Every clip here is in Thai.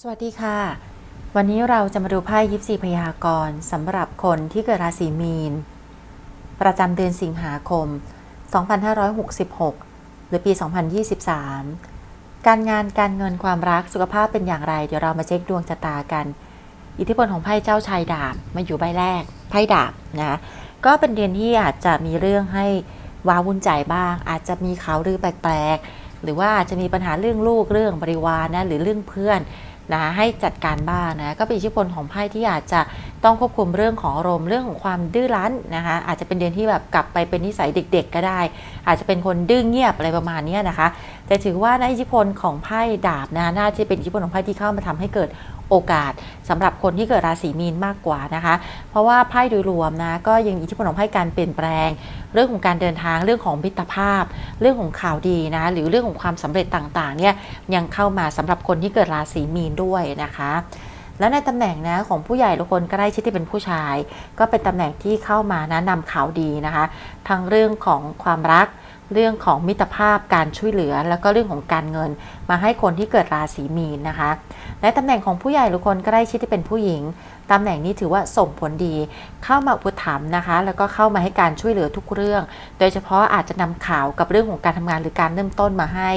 สวัสดีค่ะ วันนี้เราจะมาดูไพ่ยิปซีพยากรณ์สำหรับคนที่เกิดราศีมีน ประจำเดือนสิงหาคม 2566 หรือปี 2023 การงานการเงินความรักสุขภาพเป็นอย่างไร เดี๋ยวเรามาเช็คดวงชะตากัน อิทธิพลของไพ่เจ้าชายดาบมาอยู่ใบแรกไพ่ดาบนะก็เป็นเดือนที่อาจจะมีเรื่องให้ว้าวุ่นใจบ้าง อาจจะมีข่าวลือแปลกๆ หรือว่าจะมีปัญหาเรื่องลูกเรื่องบริวารนะหรือเรื่องเพื่อนนะให้จัดการบ้างนะก็เป็นอิทธิพลของไพ่ที่อาจจะต้องควบคุมเรื่องของอารมณ์เรื่องของความดื้อรั้นนะคะอาจจะเป็นเดือนที่แบบกลับไปเป็นนิสัยเด็ก ๆ ก็ได้ อาจจะเป็นคนดื้อเงียบอะไรประมาณนี้นะคะ แต่ถือว่านะอิทธิพลของไพ่ดาบนะน่าจะเป็นอิทธิพลของไพ่ที่เข้ามาทำให้เกิด โอกาสสำหรับคนที่เกิดราศีมีนมากกว่านะคะ เพราะว่าไพ่โดยรวมนะก็ยังมีอิทธิพลของไพ่การเปลี่ยนแปลง เรื่องของการเดินทางเรื่องของมิตรภาพ เรื่องของข่าวดีนะหรือเรื่องของความสำเร็จต่างๆเนี่ยยังเข้ามาสำหรับคนที่เกิดราศีมีนด้วยนะคะแล้วในตำแหน่งนะของผู้ใหญ่ทุกคนก็ได้ชิดที่เป็นผู้ชาย ก็เป็นตำแหน่งที่เข้ามานะนำข่าวดีนะคะ ทั้งเรื่องของความรัก เรื่องของมิตรภาพการช่วยเหลือ แล้วก็เรื่องของการเงิน มาให้คนที่เกิดราศีมีนนะคะ และตำแหน่งของผู้ใหญ่ทุกคนก็ได้ชิดที่เป็นผู้หญิงตำแหน่งนี้ถือว่าส่งผลดี เข้ามาอุปถัมภ์นะคะ แล้วก็เข้ามาให้การช่วยเหลือทุกเรื่อง โดยเฉพาะอาจจะนำข่าวกับเรื่องของการทำงานหรือการเริ่มต้นมาให้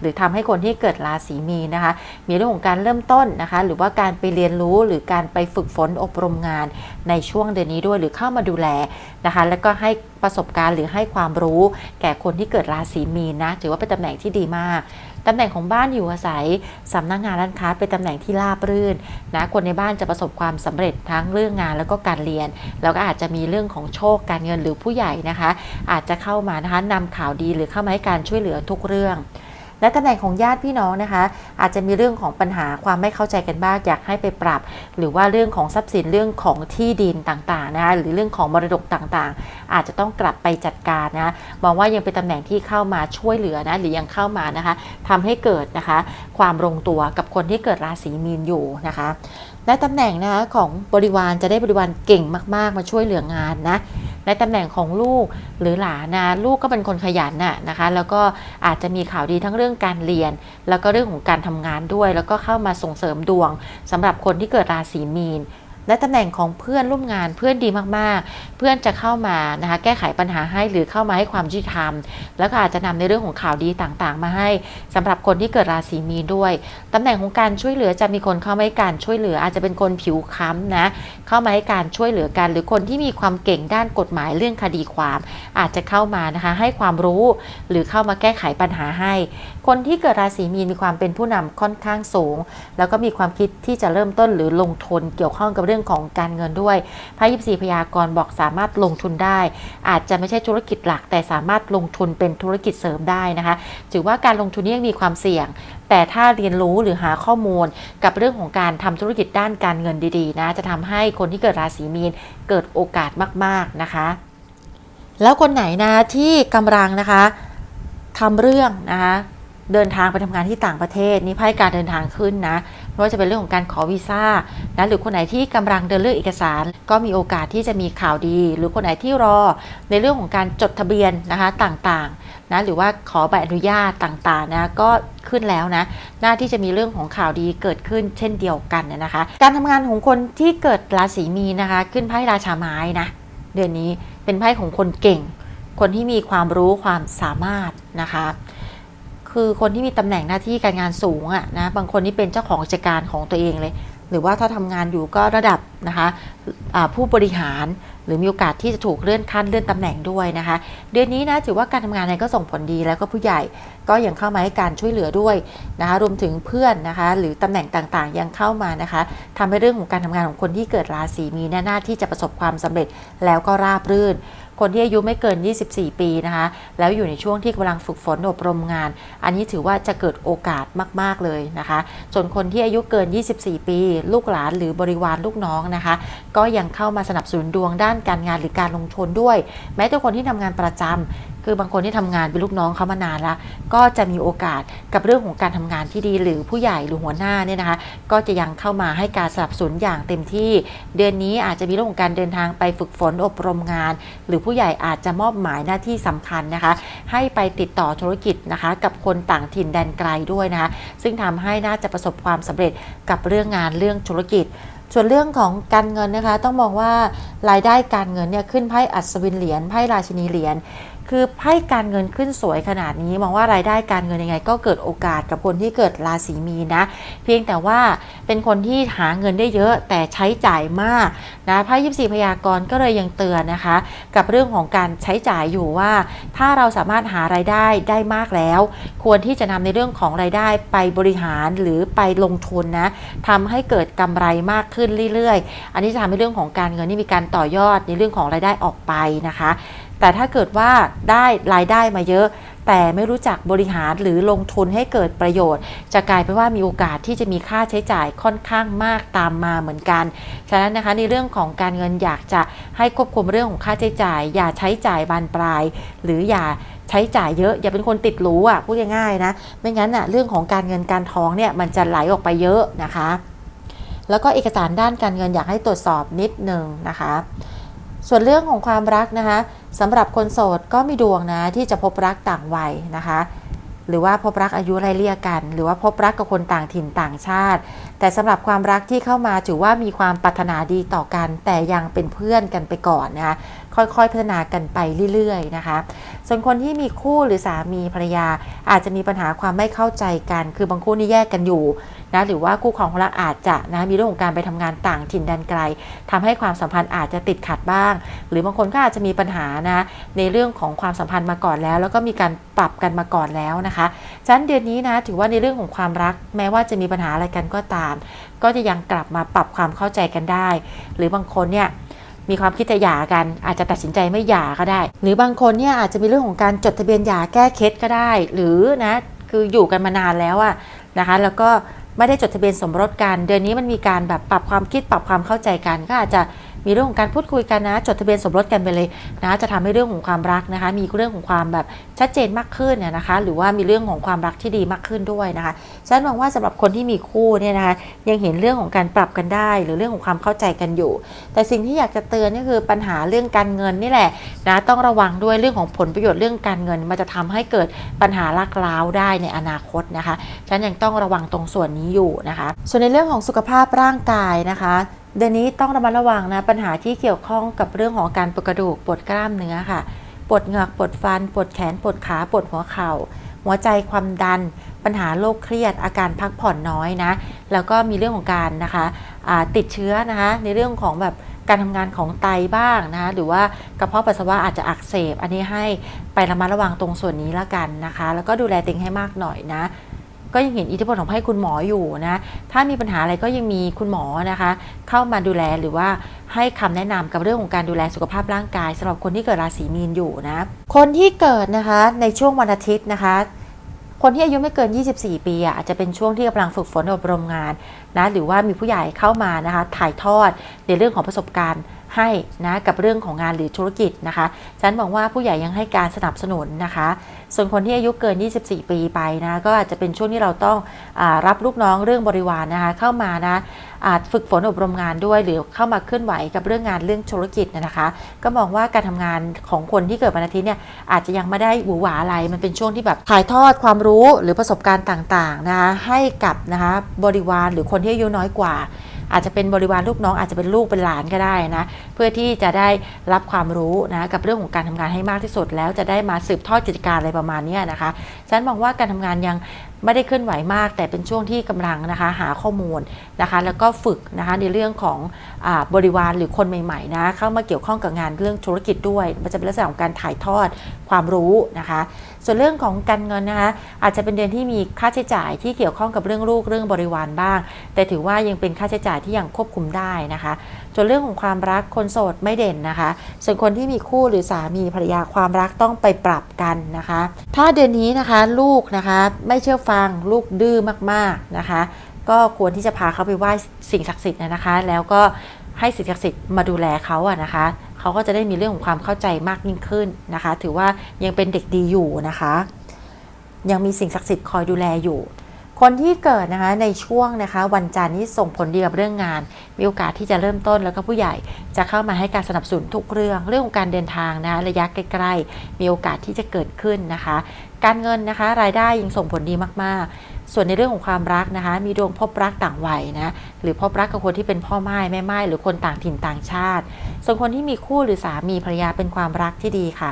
หรือทำให้คนที่เกิดราศีมีนนะคะ มีเรื่องของการเริ่มต้นนะคะ หรือว่าการไปเรียนรู้หรือการไปฝึกฝนอบรมงาน ในช่วงเดือนนี้ด้วยหรือเข้ามาดูแลนะคะ แล้วก็ให้ประสบการณ์หรือให้ความรู้ แก่คนที่เกิดราศีมีนนะถือว่าเป็นตำแหน่งที่ดีมาก ตำแหน่งของบ้านอยู่อาศัยสำนักงานร้านค้าเป็นตำแหน่งที่ราบรื่นนะคนในบ้านจะประสบความสำเร็จทั้งเรื่องงานแล้วก็การเรียน แล้วก็อาจจะมีเรื่องของโชคการเงินหรือผู้ใหญ่นะคะ อาจจะเข้ามานะคะนำข่าวดีหรือเข้ามาให้การช่วยเหลือทุกเรื่อง และตำแหน่งของญาติพี่น้องนะคะ อาจจะมีเรื่องของปัญหาความไม่เข้าใจกันบ้างอยากให้ไปปรับ หรือว่าเรื่องของทรัพย์สินเรื่องของที่ดินต่างๆนะคะหรือเรื่องของมรดกต่างๆ อาจจะต้องกลับไปจัดการนะมองว่ายังเป็นตำแหน่งที่เข้ามาช่วยเหลือนะหรือยังเข้ามานะคะทำให้เกิดนะคะ ความลงตัวกับคนที่เกิดราศีมีนอยู่นะคะและตำแหน่งนะคะของบริวารจะได้บริวารเก่งมาก ๆ มาช่วยเหลืองานนะ ในตำแหน่งของลูกหรือหลานนะลูกก็เป็นคนขยันน่ะนะคะ แล้วก็อาจจะมีข่าวดีทั้งเรื่องการเรียน แล้วก็เรื่องของการทำงานด้วย แล้วก็เข้ามาส่งเสริมดวงสำหรับคนที่เกิดราศีมีน และตำแหน่งของเพื่อนร่วมงานเพื่อนดีมากๆ เพื่อนจะเข้ามานะคะแก้ไขปัญหาให้หรือเข้ามาให้ความยุติธรรม แล้วก็อาจจะนำในเรื่องของข่าวดีต่างๆ มาให้สำหรับคนที่เกิดราศีมีนด้วยตำแหน่งของการช่วยเหลือจะมีคนเข้ามาให้การช่วยเหลือ อาจจะเป็นคนผิวค้ำนะเข้ามาให้การช่วยเหลือกัน หรือคนที่มีความเก่งด้านกฎหมายเรื่องคดีความ อาจจะเข้ามานะคะให้ความรู้หรือเข้ามาแก้ไขปัญหาให้ คนที่เกิดราศีมีนมีความเป็นผู้นำค่อนข้างสูง แล้วก็มีความคิดที่จะเริ่มต้นหรือลงทุนเกี่ยวข้องกับรื่องของการเงินด้วยไพ่ยิปซีพยากรบอกสามารถลงทุนได้ อาจจะไม่ใช่ธุรกิจหลัก แต่สามารถลงทุนเป็นธุรกิจเสริมได้นะคะ ถือว่าการลงทุนนี้ยังมีความเสี่ยง แต่ถ้าเรียนรู้หรือหาข้อมูลกับเรื่องของการทำธุรกิจด้านการเงินดีๆนะจะทำให้คนที่เกิดราศีมีนเกิดโอกาสมาก ๆนะคะ แล้วคนไหนนะที่กำลังนะคะทำเรื่องนะคะเดินทางไปทำงานที่ต่างประเทศนี่ไพ่การเดินทางขึ้นนะ ไม่ว่าจะเป็นเรื่องของการขอวีซ่านะหรือคนไหนที่กำลังเดินเรื่องเอกสาร ก็มีโอกาสที่จะมีข่าวดี หรือคนไหนที่รอในเรื่องของการจดทะเบียนนะคะต่างๆนะหรือว่าขอใบอนุญาตต่างๆนะก็ขึ้นแล้วนะหน้าที่จะมีเรื่องของข่าวดีเกิดขึ้นเช่นเดียวกันนะคะ การทำงานของคนที่เกิดราศีมีนะคะ ขึ้นไพ่ราชาไม้นะเดือนนี้เป็นไพ่ของคนเก่ง คนที่มีความรู้ความสามารถนะคะ คือคนที่มีตำแหน่งหน้าที่การงานสูงอะนะบางคนที่เป็นเจ้าของกิจการของตัวเองเลย หรือว่าถ้าทำงานอยู่ก็ระดับนะคะอ่าผู้บริหารหรือมีโอกาสที่จะถูกเลื่อนขั้นเลื่อนตำแหน่งด้วยนะคะ เดือนนี้นะถือว่าการทำงานเนี่ยก็ส่งผลดีแล้วก็ผู้ใหญ่ก็ยังเข้ามาให้การช่วยเหลือด้วยนะคะรวมถึงเพื่อนนะคะ หรือตำแหน่งต่างๆ ยังเข้ามานะคะทำให้เรื่องของการทำงานของคนที่เกิดราศีมีหน้าที่จะประสบความสำเร็จแล้วก็ราบรื่น คนที่อายุไม่เกิน 24 ปีนะคะ แล้วอยู่ในช่วงที่กำลังฝึกฝนอบรมงาน อันนี้ถือว่าจะเกิดโอกาสมาก ๆ เลยนะคะ ส่วนคนที่อายุเกิน 24 ปี ลูกหลานหรือบริวารลูกน้องนะคะ ก็ยังเข้ามาสนับสนุนดวงด้านการงานหรือการลงทุนด้วย แม้แต่คนที่ทำงานประจำ คือบางคนที่ทำงานเป็นลูกน้องเขามานานละก็จะมีโอกาสกับเรื่องของการทำงานที่ดีหรือผู้ใหญ่หรือหัวหน้าเนี่ยนะคะ ก็จะยังเข้ามาให้การสนับสนุนอย่างเต็มที่ เดือนนี้อาจจะมีเรื่องของการเดินทางไปฝึกฝนอบรมงาน หรือผู้ใหญ่อาจจะมอบหมายหน้าที่สำคัญนะคะ ให้ไปติดต่อธุรกิจนะคะ กับคนต่างถิ่นแดนไกลด้วยนะคะ ซึ่งทำให้น่าจะประสบความสำเร็จกับเรื่องงานเรื่องธุรกิจ ส่วนเรื่องของการเงินนะคะต้องมองว่ารายได้การเงินเนี่ยขึ้นไพ่อัศวินเหรียญไพ่ราชินีเหรียญคือไพ่การเงินขึ้นสวยขนาดนี้มองว่ารายได้การเงินยังไง ก็เกิดโอกาสกับคนที่เกิดราศีมีนะ เพียงแต่ว่าเป็นคนที่หาเงินได้เยอะแต่ใช้จ่ายมากนะไพ่ยิบสี่พยากรณ์ก็เลยยังเตือนนะคะ กับเรื่องของการใช้จ่ายอยู่ว่า ถ้าเราสามารถหารายได้ได้มากแล้ว ควรที่จะนำในเรื่องของรายได้ไปบริหารหรือไปลงทุนนะทำให้เกิดกำไรมากขึ้นึ้นเรื่อยๆ อันนี้จะทำให้เรื่องของการเงินนี่มีการต่อยอดในเรื่องของรายได้ออกไปนะคะ แต่ถ้าเกิดว่าได้รายได้มาเยอะ แต่ไม่รู้จักบริหารหรือลงทุนให้เกิดประโยชน์ จะกลายเป็นว่ามีโอกาสที่จะมีค่าใช้จ่ายค่อนข้างมากตามมาเหมือนกัน ฉะนั้นนะคะในเรื่องของการเงินอยากจะให้ควบคุมเรื่องของค่าใช้จ่าย อย่าใช้จ่ายบานปลาย หรืออย่าใช้จ่ายเยอะอย่าเป็นคนติดหรูอะพูดง่ายๆนะ ไม่งั้นอะเรื่องของการเงินการทองเนี่ยมันจะไหลออกไปเยอะนะคะ แล้วก็เอกสารด้านการเงินอยากให้ตรวจสอบนิดหนึ่งนะคะ ส่วนเรื่องของความรักนะคะสำหรับคนโสดก็มีดวงนะที่จะพบรักต่างวัยนะคะหรือว่าพบรักอายุไล่เลี่ยกัน หรือว่าพบรักกับคนต่างถิ่นต่างชาติ แต่สำหรับความรักที่เข้ามาถือว่ามีความปรารถนาดีต่อกัน แต่ยังเป็นเพื่อนกันไปก่อนนะคะค่อยๆพัฒนากันไปเรื่อยๆนะคะ ส่วนคนที่มีคู่หรือสามีภรรยาอาจจะมีปัญหาความไม่เข้าใจกัน คือบางคู่นี่แยกกันอยู่ นะหรือว่าคู่ครองของเราอาจจะนะมีเรื่องของการไปทำงานต่างถิ่นแดนไกลทำให้ความสัมพันธ์อาจจะติดขัดบ้าง หรือบางคนก็อาจจะมีปัญหานะในเรื่องของความสัมพันธ์มาก่อนแล้ว แล้วก็มีการปรับกันมาก่อนแล้วนะคะฉะนั้นเดือนนี้นะถือว่าในเรื่องของความรัก แม้ว่าจะมีปัญหาอะไรกันก็ตาม ก็จะยังกลับมาปรับความเข้าใจกันได้ หรือบางคนเนี่ยมีความคิดจะหย่ากัน อาจจะตัดสินใจไม่หย่าก็ได้ หรือบางคนเนี่ยอาจจะมีเรื่องของการจดทะเบียนหย่าแก้เคล็ดก็ได้ หรือนะคืออยู่กันมานานแล้วอะนะคะ แล้วก็ ไม่ได้จดทะเบียนสมรสกัน เดือนนี้มันมีการแบบปรับความคิดปรับความเข้าใจกัน ก็อาจจะ มีเรื่องของการพูดคุยกันนะ จดทะเบียนสมรสกันไปเลยนะ จะทำให้เรื่องของความรักนะคะ มีเรื่องของความแบบชัดเจนมากขึ้นเนี่ยนะคะ หรือว่ามีเรื่องของความรักที่ดีมากขึ้นด้วยนะคะฉันหวังว่าสำหรับคนที่มีคู่เนี่ยนะคะยังเห็นเรื่องของการปรับกันได้ หรือเรื่องของความเข้าใจกันอยู่ แต่สิ่งที่อยากจะเตือนก็คือปัญหาเรื่องการเงินนี่แหละนะต้องระวังด้วยเรื่องของผลประโยชน์เรื่องการเงิน มันจะทำให้เกิดปัญหาลากล้าวได้ในอนาคตนะคะฉันยังต้องระวังตรงส่วนนี้อยู่นะคะ ส่วนในเรื่องของสุขภาพร่างกายนะคะ เดือนนี้ต้องระมัดระวังนะปัญหาที่เกี่ยวข้องกับเรื่องของการปวดกระดูกปวดกล้ามเนื้อค่ะปวดเหงือกปวดฟันปวดแขนปวดขาปวดหัวเข่า หัวใจความดัน ปัญหาโรคเครียด อาการพักผ่อนน้อยนะ แล้วก็มีเรื่องของการนะคะติดเชื้อนะคะ ในเรื่องของแบบการทำงานของไตบ้างนะคะหรือว่ากระเพาะปัสสาวะอาจจะอักเสบ อันนี้ให้ไประมัดระวังตรงส่วนนี้ละกันนะคะ แล้วก็ดูแลตัวเองให้มากหน่อยนะ ก็ยังเห็นอิทธิพลของไพ่คุณหมออยู่นะ ถ้ามีปัญหาอะไรก็ยังมีคุณหมอนะคะ เข้ามาดูแลหรือว่าให้คำแนะนำกับเรื่องของการดูแลสุขภาพร่างกายสำหรับคนที่เกิดราศีมีนอยู่นะ คนที่เกิดนะคะในช่วงวันอาทิตย์นะคะคนที่อายุไม่เกิน 24 ปีอะอาจจะเป็นช่วงที่กำลังฝึกฝนอบรมงานนะหรือว่ามีผู้ใหญ่เข้ามานะคะถ่ายทอดในเรื่องของประสบการณ์ ให้นะกับเรื่องของงานหรือธุรกิจนะคะฉันมองว่าผู้ใหญ่ยังให้การสนับสนุนนะคะ ส่วนคนที่อายุเกิน 24 ปีไปนะก็อาจจะเป็นช่วงที่เราต้องอรับลูกน้องเรื่องบริวารนนะคะเข้ามานะอาจฝึกฝนอบรมงานด้วย หรือเข้ามาเคลื่อนไหวกับเรื่องงานเรื่องธุรกิจนะคะ ก็มองว่าการทำงานของคนที่เกิดวันอาทิตย์เนี่ยอาจจะยังไม่ได้หวือหวาอะไร มันเป็นช่วงที่แบบถ่ายทอดความรู้หรือประสบการณ์ต่างๆนะคะให้กับนะคะบริวารหรือคนที่อายุน้อยกว่า อาจจะเป็นบริวารลูกน้องอาจจะเป็นลูกเป็นหลานก็ได้นะเพื่อที่จะได้รับความรู้นะกับเรื่องของการทำงานให้มากที่สุด แล้วจะได้มาสืบทอดกิจการอะไรประมาณนี้นะคะฉันมองว่าการทำงานยัง ไม่ได้เคลื่อนไหวมาก แต่เป็นช่วงที่กำลังนะคะหาข้อมูลนะคะ แล้วก็ฝึกนะคะในเรื่องของอบริวารหรือคนใหม่ๆนะเข้ามาเกี่ยวข้องกับงานเรื่องธุรกิจด้วย มันจะเป็นลักษณะของการถ่ายทอดความรู้นะคะ ส่วนเรื่องของการเงินนะคะอาจจะเป็นเดือนที่มีค่าใช้จ่ายที่เกี่ยวข้องกับเรื่องลูกเรื่องบริวารบ้าง แต่ถือว่ายังเป็นค่าใช้จ่ายที่ยังควบคุมได้นะคะส่วนเรื่องของความรักคนโสดไม่เด่นนะคะ ส่วนคนที่มีคู่หรือสามีภรรยาความรักต้องไปปรับกันนะคะ ถ้าเดือนนี้นะคะลูกนะคะไม่เชื่อฟังลูกดื้อมากๆนะคะ ก็ควรที่จะพาเขาไปไหว้สิ่งศักดิ์สิทธิ์นะคะ แล้วก็ให้สิ่งศักดิ์สิทธิ์มาดูแลเขาอะนะคะเขาก็จะได้มีเรื่องของความเข้าใจมากยิ่งขึ้นนะคะ ถือว่ายังเป็นเด็กดีอยู่นะคะ ยังมีสิ่งศักดิ์สิทธิ์คอยดูแลอยู่ คนที่เกิดนะคะในช่วงนะคะวันจันทร์นี้ส่งผลดีกับเรื่องงาน มีโอกาสที่จะเริ่มต้นแล้วก็ผู้ใหญ่จะเข้ามาให้การสนับสนุนทุกเรื่องเรื่องของการเดินทางนะคะระยะใกล้ๆมีโอกาสที่จะเกิดขึ้นนะคะ การเงินนะคะรายได้ยังส่งผลดีมากๆ ส่วนในเรื่องของความรักนะคะ มีดวงพบรักต่างวัยนะหรือพบรักกับคนที่เป็นพ่อไม้แม่ไม้หรือคนต่างถิ่นต่างชาติ ส่วนคนที่มีคู่หรือสามีภรรยาเป็นความรักที่ดีค่ะ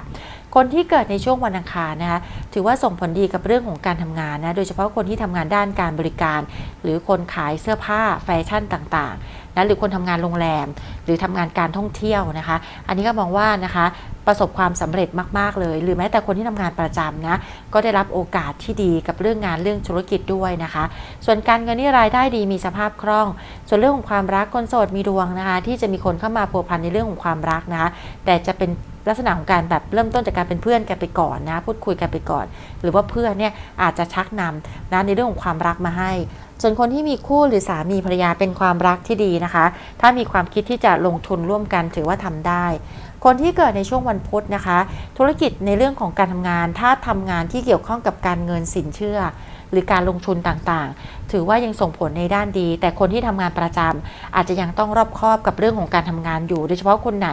คนที่เกิดในช่วงวันอังคารนะคะถือว่าส่งผลดีกับเรื่องของการทำงานนะโดยเฉพาะคนที่ทำงานด้านการบริการ หรือคนขายเสื้อผ้าแฟชั่นต่างๆ นะหรือคนทำงานโรงแรม หรือทำงานการท่องเที่ยวนะคะ อันนี้ก็มองว่านะคะประสบความสำเร็จมาก ๆ เลย หรือแม้แต่คนที่ทำงานประจำนะ ก็ได้รับโอกาสที่ดีกับเรื่องงานเรื่องธุรกิจด้วยนะคะ ส่วนการเงินนี่รายได้ดีมีสภาพคล่อง ส่วนเรื่องของความรักคนโสดมีดวงนะคะ ที่จะมีคนเข้ามาพัวพันในเรื่องของความรักนะคะแต่จะเป็นลักษณะของการแบบเริ่มต้นจากการเป็นเพื่อนกันไปก่อนนะ พูดคุยกันไปก่อน หรือว่าเพื่อนเนี่ยอาจจะชักนำนะในเรื่องของความรักมาให้ ส่วนคนที่มีคู่หรือสามีภรรยาเป็นความรักที่ดีนะคะ ถ้ามีความคิดที่จะลงทุนร่วมกันถือว่าทำได้ คนที่เกิดในช่วงวันพุธนะคะ ธุรกิจในเรื่องของการทำงาน ถ้าทำงานที่เกี่ยวข้องกับการเงินสินเชื่อ หรือการลงทุนต่างๆ ถือว่ายังส่งผลในด้านดี แต่คนที่ทำงานประจำอาจจะยังต้องรอบคอบกับเรื่องของการทำงานอยู่ โดยเฉพาะคนไหน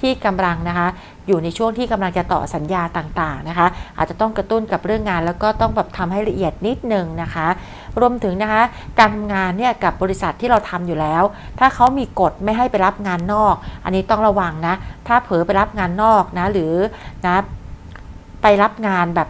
ที่กำลังนะคะ อยู่ในช่วงที่กำลังจะต่อสัญญาต่างๆนะคะ อาจจะต้องกระตุ้นกับเรื่องงาน แล้วก็ต้องแบบทำให้ละเอียดนิดนึงนะคะ รวมถึงนะคะการทำงานเนี่ยกับบริษัทที่เราทำอยู่แล้ว ถ้าเขามีกฎไม่ให้ไปรับงานนอก อันนี้ต้องระวังนะ ถ้าเผลอไปรับงานนอกนะหรือนะไปรับงานแบบ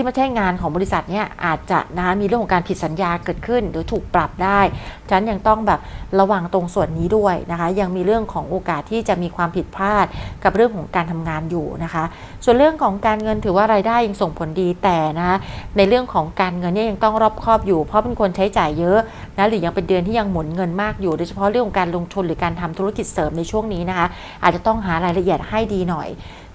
ที่ไม่ใช่งานของบริษัทเนี่ยอาจจะนะคะมีเรื่องของการผิดสัญญาเกิดขึ้น หรือถูกปรับได้ฉะนั้นยังต้องแบบระวังตรงส่วนนี้ด้วยนะคะ ยังมีเรื่องของโอกาสที่จะมีความผิดพลาดกับเรื่องของการทำงานอยู่นะคะ ส่วนเรื่องของการเงินถือว่ารายได้ยังส่งผลดีแต่นะคะในเรื่องของการเงินเนี่ยยังต้องรอบคอบอยู่ เพราะเป็นคนใช้จ่ายเยอะนะหรือยังเป็นเดือนที่ยังหมุนเงินมากอยู่ โดยเฉพาะเรื่องของการลงทุนหรือการทำธุรกิจเสริมในช่วงนี้นะคะ อาจจะต้องหารายละเอียดให้ดีหน่อย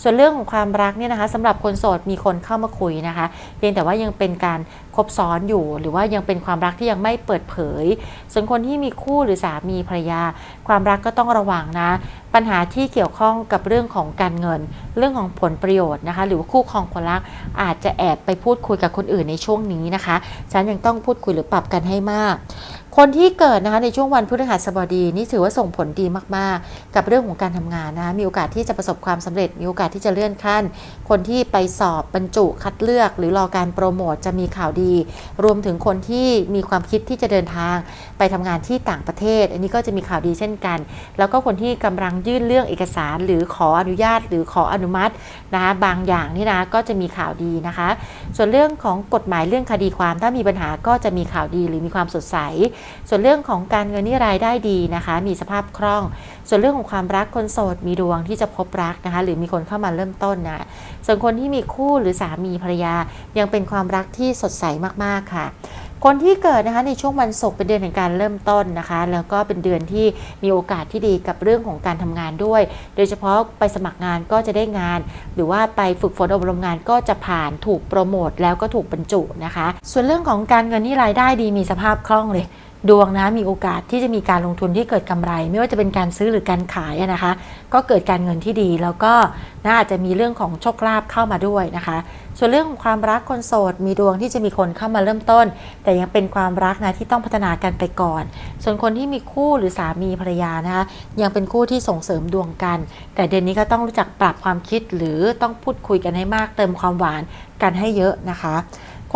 ส่วนเรื่องของความรักเนี่ยนะคะสำหรับคนโสดมีคนเข้ามาคุยนะคะ เพียงแต่ว่ายังเป็นการคบซ้อนอยู่ หรือว่ายังเป็นความรักที่ยังไม่เปิดเผย ส่วนคนที่มีคู่หรือสามีภรรยา ความรักก็ต้องระวังนะ ปัญหาที่เกี่ยวข้องกับเรื่องของการเงิน เรื่องของผลประโยชน์นะคะ หรือว่าคู่ครองคนรักอาจจะแอบไปพูดคุยกับคนอื่นในช่วงนี้นะคะฉันยังต้องพูดคุยหรือปรับกันให้มาก คนที่เกิดนะคะในช่วงวันพฤหัสบดีนี่ถือว่าส่งผลดีมากๆ กับเรื่องของการทำงานนะะมีโอกาสที่จะประสบความสำเร็จ มีโอกาสที่จะเลื่อนขั้น คนที่ไปสอบบรรจุคัดเลือก หรือรอการโปรโมทจะมีข่าวดี รวมถึงคนที่มีความคิดที่จะเดินทาง ไปทำงานที่ต่างประเทศ อันนี้ก็จะมีข่าวดีเช่นกัน แล้วก็คนที่กำลังยื่นเรื่องเอกสาร หรือขออนุญาต หรือขออนุมัตินะคะบางอย่างนี่นะก็จะมีข่าวดีนะคะ ส่วนเรื่องของกฎหมายเรื่องคดีความถ้ามีปัญหาก็จะมีข่าวดีหรือมีความสดใสส่วนเรื่องของการเงินนี่รายได้ดีนะคะ มีสภาพคล่อง ส่วนเรื่องของความรักคนโสดมีดวงที่จะพบรักนะคะ หรือมีคนเข้ามาเริ่มต้นนะส่วนคนที่มีคู่หรือสามีภรรยายังเป็นความรักที่สดใสมากๆค่ะคนที่เกิดนะคะในช่วงวันศุกร์เป็นเดือนแห่งการเริ่มต้นนะคะ แล้วก็เป็นเดือนที่มีโอกาสที่ดีกับเรื่องของการทำงานด้วย โดยเฉพาะไปสมัครงานก็จะได้งาน หรือว่าไปฝึกฝนอบรมงานก็จะผ่านถูกโปรโมทแล้วก็ถูกบรรจุนะคะ ส่วนเรื่องของการเงินนี่รายได้ดีมีสภาพคล่องเลย ดวงนะมีโอกาสที่จะมีการลงทุนที่เกิดกำไร ไม่ว่าจะเป็นการซื้อหรือการขายนะคะ ก็เกิดการเงินที่ดีแล้วก็น่าจะมีเรื่องของโชคลาภเข้ามาด้วยนะคะ ส่วนเรื่องของความรักคนโสด มีดวงที่จะมีคนเข้ามาเริ่มต้น แต่ยังเป็นความรักนะที่ต้องพัฒนากันไปก่อน ส่วนคนที่มีคู่หรือสามีภรรยานะคะยังเป็นคู่ที่ส่งเสริมดวงกัน แต่เดือนนี้ก็ต้องรู้จักปรับความคิดหรือต้องพูดคุยกันให้มากเติมความหวานกันให้เยอะนะคะ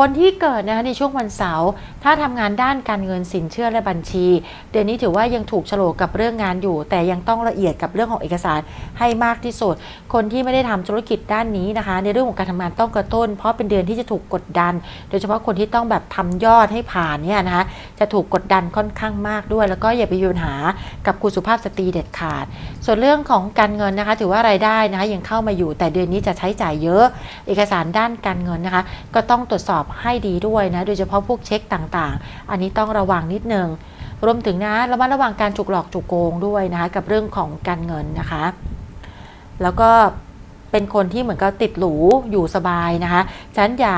คนที่เกิดนะคะในช่วงวันเสาร์ถ้าทำงานด้านการเงินสินเชื่อและบัญชี เดือนนี้ถือว่ายังถูกโฉลกกับเรื่องงานอยู่ แต่ยังต้องละเอียดกับเรื่องของเอกสารให้มากที่สุด คนที่ไม่ได้ทำธุรกิจด้านนี้นะคะ ในเรื่องของการทำงานต้องกระตุ้น เพราะเป็นเดือนที่จะถูกกดดัน โดยเฉพาะคนที่ต้องแบบทำยอดให้ผ่านเนี่ยนะคะจะถูกกดดันค่อนข้างมากด้วย แล้วก็อย่าไปมีปัญหากับคุณสุภาพสตรีเด็ดขาด ส่วนเรื่องของการเงินนะคะ ถือว่ารายได้นะคะยังเข้ามาอยู่ แต่เดือนนี้จะใช้จ่ายเยอะ เอกสารด้านการเงินนะคะ ก็ต้องตรวจสอบให้ดีด้วยนะ โดยเฉพาะพวกเช็คต่างๆ อันนี้ต้องระวังนิดนึง รวมถึงนะระมัดระวังการจุกหลอกจุกโกงด้วยนะคะ กับเรื่องของการเงินนะคะ แล้วก็เป็นคนที่เหมือนกับติดหรูอยู่สบายนะคะฉะนั้นอย่า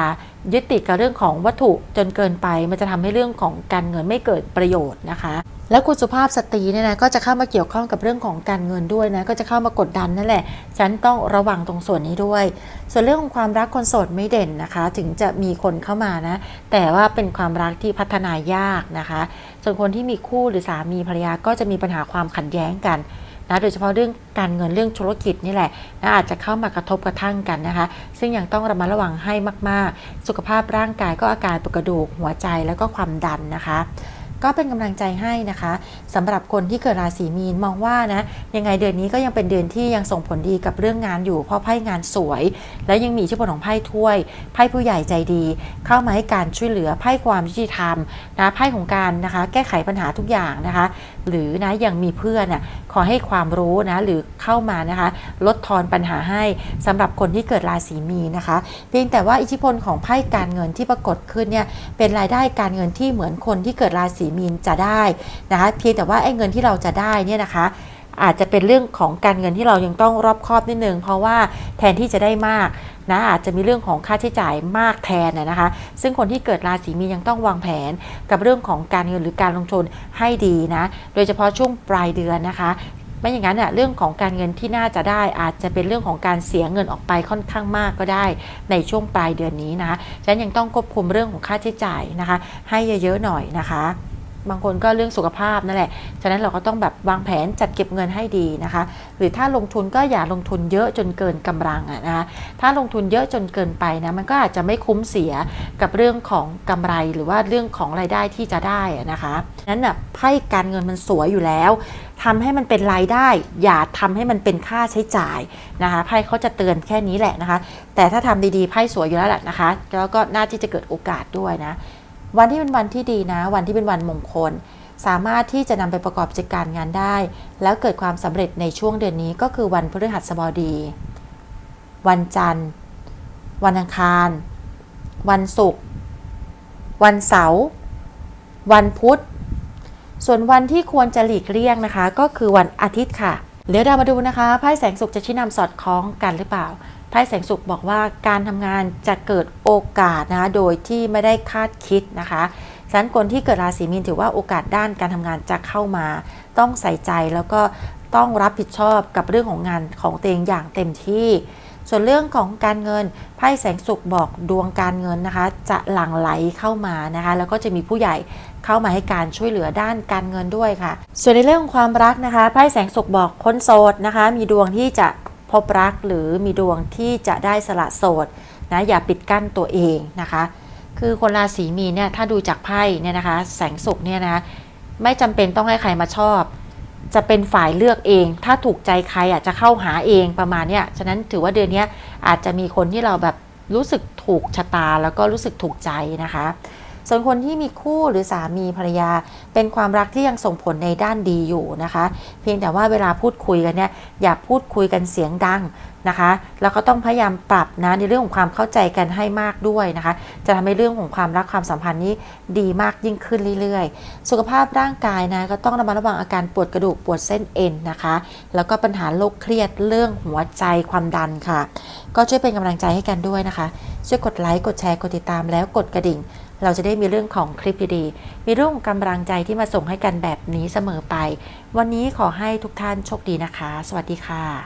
ยึดติดกับเรื่องของวัตถุจนเกินไป มันจะทำให้เรื่องของการเงินไม่เกิดประโยชน์นะคะ แล้วคุณสุภาพสตรีเนี่ยนะก็จะเข้ามาเกี่ยวข้องกับเรื่องของการเงินด้วยนะก็จะเข้ามากดดันนั่นแหละ ฉันต้องระวังตรงส่วนนี้ด้วย ส่วนเรื่องของความรักคนโสดไม่เด่นนะคะ ถึงจะมีคนเข้ามานะ แต่ว่าเป็นความรักที่พัฒนายากนะคะ ส่วนคนที่มีคู่หรือสามีภรรยาก็จะมีปัญหาความขัดแย้งกันนะโดยเฉพาะเรื่องการเงินเรื่องธุรกิจนี่แหละนะอาจจะเข้ามากระทบกระทั่งกันนะคะ ซึ่งยังต้องระมัดระวังให้มาก ๆ สุขภาพร่างกายก็อาการปวดกระดูกหัวใจแล้วก็ความดันนะคะ ก็เป็นกำลังใจให้นะคะสำหรับคนที่เกิดราศีมีนมองว่านะยังไงเดือนนี้ก็ยังเป็นเดือนที่ยังส่งผลดีกับเรื่องงานอยู่ เพราะไพ่งานสวย และยังมีอิทธิพลของไพ่ถ้วยไพ่ผู้ใหญ่ใจดี เข้ามาให้การช่วยเหลือไพ่ความยุติธรรมนะไพ่ของการนะคะ แก้ไขปัญหาทุกอย่างนะคะหรือนะยังมีเพื่อนน่ะขอให้ความรู้นะหรือเข้ามานะคะ ลดทอนปัญหาให้สำหรับคนที่เกิดราศีมีนนะคะ เพียงแต่ว่าอิทธิพลของไพ่การเงินที่ปรากฏขึ้นเนี่ยเป็นรายได้การเงินที่เหมือนคนที่เกิดราศีมีนจะได้นะคะเพียงแต่ว่าไอ้เงินที่เราจะได้เนี่ยนะคะอาจจะเป็นเรื่องของการเงินที่เรายังต้องรอบคอบนิดนึงเพราะว่าแทนที่จะได้มาก นะอาจจะมีเรื่องของค่าใช้จ่ายมากแทนนะนะคะ ซึ่งคนที่เกิดราศีมีนยังต้องวางแผนกับเรื่องของการเงินหรือการลงทุนให้ดีนะโดยเฉพาะช่วงปลายเดือนนะคะไม่อย่างนั้นเน่ยเรื่องของการเงินที่น่าจะได้อาจจะเป็นเรื่องของการเสียเงินออกไปค่อนข้างมากก็ได้ ในช่วงปลายเดือนนี้นะคะฉะนั้นยังต้องควบคุมเรื่องของค่าใช้จ่ายนะคะ ให้เยอะๆหน่อยนะคะ บางคนก็เรื่องสุขภาพนั่นแหละ ฉะนั้นเราก็ต้องแบบวางแผนจัดเก็บเงินให้ดีนะคะ หรือถ้าลงทุนก็อย่าลงทุนเยอะจนเกินกำลังอะนะคะ ถ้าลงทุนเยอะจนเกินไปนะมันก็อาจจะไม่คุ้มเสียกับเรื่องของกำไรหรือว่าเรื่องของรายได้ที่จะได้อะนะคะนั้นน่ะไพ่การเงินมันสวยอยู่แล้วทำให้มันเป็นรายได้ อย่าทำให้มันเป็นค่าใช้จ่ายนะคะไพ่เขาจะเตือนแค่นี้แหละนะคะ แต่ถ้าทำดีๆไพ่สวยอยู่แล้วแหละนะคะ แล้วก็น่าที่จะเกิดโอกาสด้วยนะ วันที่เป็นวันที่ดีนะ วันที่เป็นวันมงคล สามารถที่จะนำไปประกอบกิจการงานได้ แล้วเกิดความสำเร็จในช่วงเดือนนี้ก็คือวันพฤหัสบดี วันจันทร์ วันอังคาร วันศุกร์วันเสาร์วันพุธ ส่วนวันที่ควรจะหลีกเลี่ยงนะคะ ก็คือวันอาทิตย์ค่ะ เดี๋ยวเรามาดูนะคะไพ่แสงสุขจะชี้นำสอดคล้องกันหรือเปล่า ไพ่แสงสุขบอกว่าการทำงานจะเกิดโอกาสนะคะโดยที่ไม่ได้คาดคิดนะคะฉะนั้นคนที่เกิดราศีมีนถือว่าโอกาสด้านการทำงานจะเข้ามา ต้องใส่ใจแล้วก็ต้องรับผิดชอบกับเรื่องของงานของตัวเองอย่างเต็มที่ ส่วนเรื่องของการเงินไพ่แสงสุขบอกดวงการเงินนะคะ จะหลั่งไหลเข้ามานะคะ แล้วก็จะมีผู้ใหญ่เข้ามาให้การช่วยเหลือด้านการเงินด้วยค่ะ ส่วนในเรื่องของความรักนะคะไพ่แสงสุขบอกคนโสดนะคะ มีดวงที่จะ พบรักหรือมีดวงที่จะได้สละโสดนะอย่าปิดกั้นตัวเองนะคะ คือคนราศีมีเนี่ยถ้าดูจากไพ่เนี่ยนะคะ แสงสุขเนี่ยนะไม่จำเป็นต้องให้ใครมาชอบ จะเป็นฝ่ายเลือกเอง ถ้าถูกใจใครอะจะเข้าหาเองประมาณเนี้ยฉะนั้นถือว่าเดือนนี้อาจจะมีคนที่เราแบบรู้สึกถูกชะตาแล้วก็รู้สึกถูกใจนะคะ ส่วนคนที่มีคู่หรือสามีภรรยา เป็นความรักที่ยังส่งผลในด้านดีอยู่นะคะ เพียงแต่ว่าเวลาพูดคุยกันเนี่ยอย่าพูดคุยกันเสียงดังนะคะ แล้วก็ต้องพยายามปรับนะในเรื่องของความเข้าใจกันให้มากด้วยนะคะ จะทำให้เรื่องของความรักความสัมพันธ์นี้ดีมากยิ่งขึ้นเรื่อยๆ สุขภาพร่างกายนะก็ต้องระมัดระวังอาการปวดกระดูกปวดเส้นเอ็นนะคะ แล้วก็ปัญหาโรคเครียดเรื่องหัวใจความดันค่ะ ก็ช่วยเป็นกำลังใจให้กันด้วยนะคะ ช่วยกดไลค์กดแชร์กดติดตามแล้วกดกระดิ่ง เราจะได้มีเรื่องของคลิปดีๆ มีเรื่องของกำลังใจที่มาส่งให้กันแบบนี้เสมอไป วันนี้ขอให้ทุกท่านโชคดีนะคะ สวัสดีค่ะ